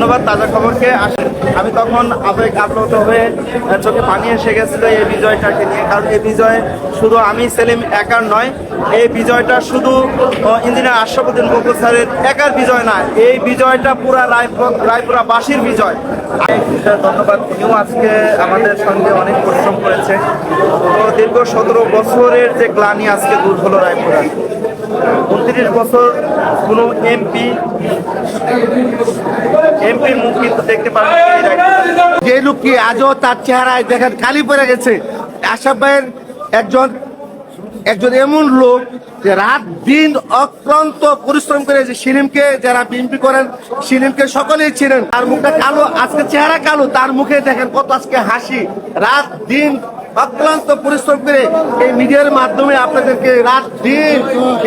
ধন্যবাদ তাজা খবরকে। আসেন আমি তখন আবেগ আপ্লুত হয়ে চোখে পানি এসে গেছিল এই বিজয়টাকে নিয়ে। কারণ এই বিজয় শুধু আমি সেলিম একার নয়, এই বিজয়টা শুধু ইঞ্জিনিয়ার আশরাফুদ্দিন বকুল স্যারের একার বিজয় না, এই বিজয়টা পুরা রায়পুর রায়পুরা বাসীর বিজয় ধন্যবাদ উনিও আজকে আমাদের সঙ্গে অনেক পরিশ্রম করেছে। তো দীর্ঘ সতেরো বছরের যে গ্লানি আজকে দূর হলো রায়পুরা উনত্রিশ বছর কোনো এমপি এমপির মুখ কিন্তু দেখতে পারেন। যে লোকটি আজও তার চেহারায় দেখেন খালি পড়ে গেছে। আশাফ ভাইয়ের একজন একজন এমন লোক যে রাত দিন অক্লান্ত পরিশ্রম করে যে সিনেমকে যারা বিএনপি করেন, সিনেমকে সকলেই ছিলেন তার মুখটা কালো, আজকে চেহারা কালো, তার মুখে দেখেন কত আজকে হাসি। রাত দিন অক্লান্ত পরিশ্রম করে এই মিডিয়ার মাধ্যমে আপনাদেরকে রাত দিন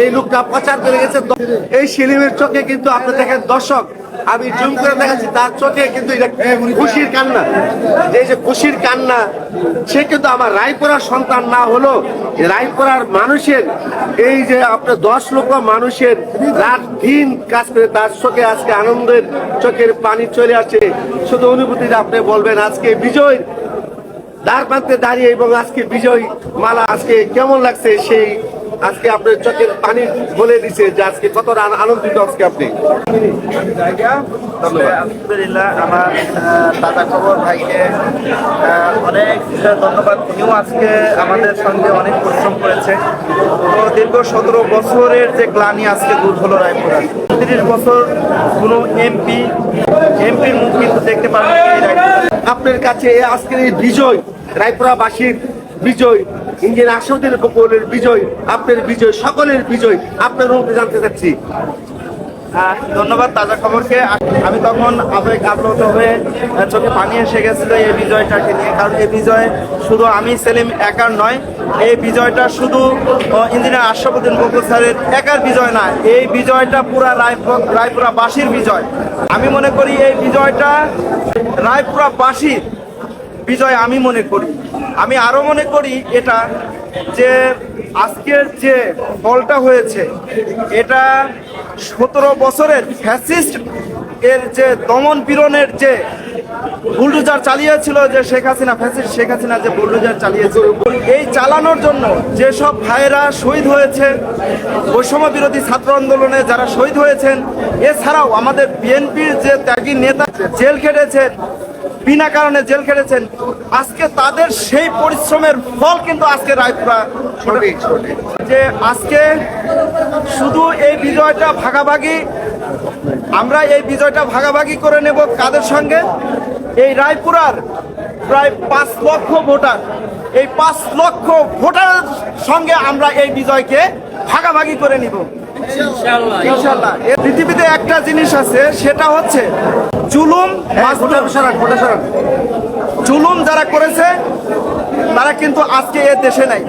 এই লোকটা প্রচার করে গেছে। এই সিনেমের চোখে কিন্তু আপনি দেখেন, দর্শক, আমি জুম করে দেখাচ্ছি, তার চোখে কিন্তু খুশির কান্না। এই যে খুশির কান্না, সে কিন্তু আমার রায়পুরার সন্তান না হলো রায়পুরার মানুষের, এই যে আপনার দশ লক্ষ মানুষের রাত দিন কাজ করে তার চোখে আজকে আনন্দের চোখের পানি চলে আসে শুধু অনুভূতিটা আপনি বলবেন, আজকে বিজয় দ্বার প্রান্তে দাঁড়িয়ে এবং আজকে বিজয় মালা আজকে কেমন লাগছে সেই আজকে আপনার চোখের পানি বলে দিছে যে আজকে কতটা আনন্দিত আজকে আপনি? আলহামদুলিল্লাহ আমার তাজা খবর ভাইকে অনেক ধন্যবাদ। উনিও আজকে আমাদের সঙ্গে অনেক পরিশ্রম করেছে। তো দীর্ঘ সতেরো বছরের যে গ্লানি আজকে দূর হলো রায়পুরা তিরিশ বছর কোনো এমপি এমপির মুখ কিন্তু দেখতে রায়পুরায়। আপনার কাছে আজকের এই বিজয় রায়পুরাবাসীর বিজয় ইঞ্জিন আসাদের বকুলের বিজয় আপনার বিজয় সকলের বিজয় আপনার অনুমতি জানতে চাচ্ছি। আহ, ধন্যবাদ তাজা খবরকে। আমি তখন আবেগ আপ্লুত হয়ে চোখে পানি এসে গেছিল এই বিজয়টাকে নিয়ে। কারণ এই বিজয় শুধু আমি সেলিম একার নয় এই বিজয়টা শুধু ইঞ্জিনিয়ার আশরাফুদ্দিন বকুল স্যারের একার বিজয় না এই বিজয়টা পুরা রায়পুর রায়পুরা বাসীর বিজয়। আমি মনে করি এই বিজয়টা রায়পুরা বাসীর বিজয় আমি মনে করি। আমি আরও মনে করি এটা যে আজকের যে ফলটা হয়েছে, এটা সতেরো বছরের ফ্যাসিস্ট এর যে দমন পীড়নের যে বুলডোজার চালিয়েছিল যে শেখ হাসিনা, ফ্যাসিস্ট শেখ হাসিনা যে বুলডোজার চালিয়েছিল। এই চালানোর জন্য যেসব ভাইয়েরা শহীদ হয়েছে, বৈষম্য বিরোধী ছাত্র আন্দোলনে যারা শহীদ হয়েছেন, এছাড়াও আমাদের বিএনপির যে ত্যাগী নেতা জেল খেটেছেন, বিনা কারণে জেল খেটেছেন, আজকে তাদের সেই পরিশ্রমের ফল কিন্তু আজকে রায়পুরা যে আজকে শুধু এই বিজয়টা ভাগাভাগি, আমরা এই বিজয়টা ভাগাভাগি করে নেব কাদের সঙ্গে? এই রায়পুরার প্রায় পাঁচ লক্ষ ভোটার। এই পাঁচ লক্ষ ভোটারের সঙ্গে আমরা এই বিজয়কে ভাগাভাগি করে নিব। ইনশাল্লাহ এ পৃথিবীতে একটা জিনিস আছে সেটা হচ্ছে জুলুম সরান জুলুম যারা করেছে তারা কিন্তু আজকে এ দেশে নাই।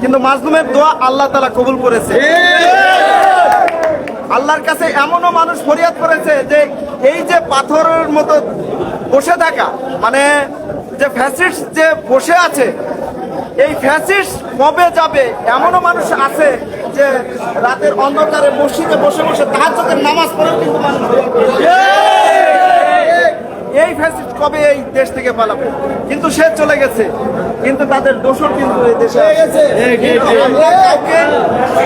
কিন্তু মাজলুমের দোয়া আল্লাহ তালা কবুল করেছে। আল্লাহর কাছে এমনও মানুষ ফরিয়াদ করেছে যে এই যে পাথরের মতো বসে থাকা। মানে যে ফ্যাসিস্ট যে বসে আছে, এই ফ্যাসিস্ট কবে যাবে, এমনও মানুষ আছে যে রাতের অন্ধকারে মসজিদে বসে বসে তাহাজ্জুদের নামাজ পড়েও কিন্তু মানুষ এই ফ্যাসিস্ট কবে এই দেশ থেকে পালাবে? কিন্তু সে চলে গেছে। কিন্তু তাদের দোষর কিন্তু এই দেশে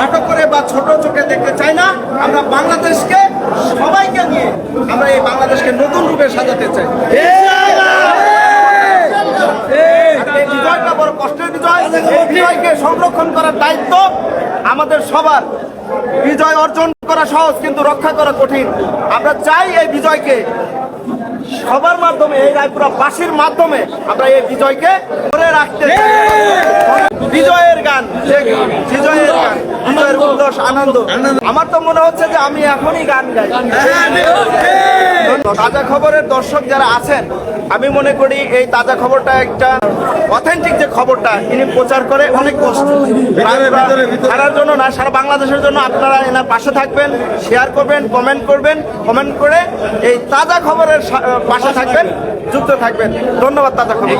আটক করে বা ছোট চোখে দেখতে চাই না। আমরা বাংলাদেশকে সবাইকে নিয়ে আমরা এই বাংলাদেশকে নতুন রূপে সাজাতে চাই। বিজয়টা বড় কষ্টের বিজয় এই বিজয়কে সংরক্ষণ করার দায়িত্ব আমাদের সবার। বিজয় অর্জন করা সহজ কিন্তু রক্ষা করা কঠিন। আমরা চাই এই বিজয়কে সবার মাধ্যমে এই রায়পুরা বাসীর মাধ্যমে আমরা এই বিজয়কে ধরে রাখতে বিজয়ের গান বিজয়ের গান। আনন্দ। আমার তো মনে হচ্ছে যে আমি এখনই গান গাই। তাজা খবরের দর্শক যারা আছেন আমি মনে করি এই তাজা খবরটা একটা অথেন্টিক যে খবরটা ইনি প্রচার করে অনেক কষ্ট। সারার জন্য না সারা বাংলাদেশের জন্য আপনারা এনার পাশে থাকবেন শেয়ার করবেন কমেন্ট করবেন কমেন্ট করে এই তাজা খবরের পাশে থাকবেন যুক্ত থাকবেন। ধন্যবাদ তাজা খবর।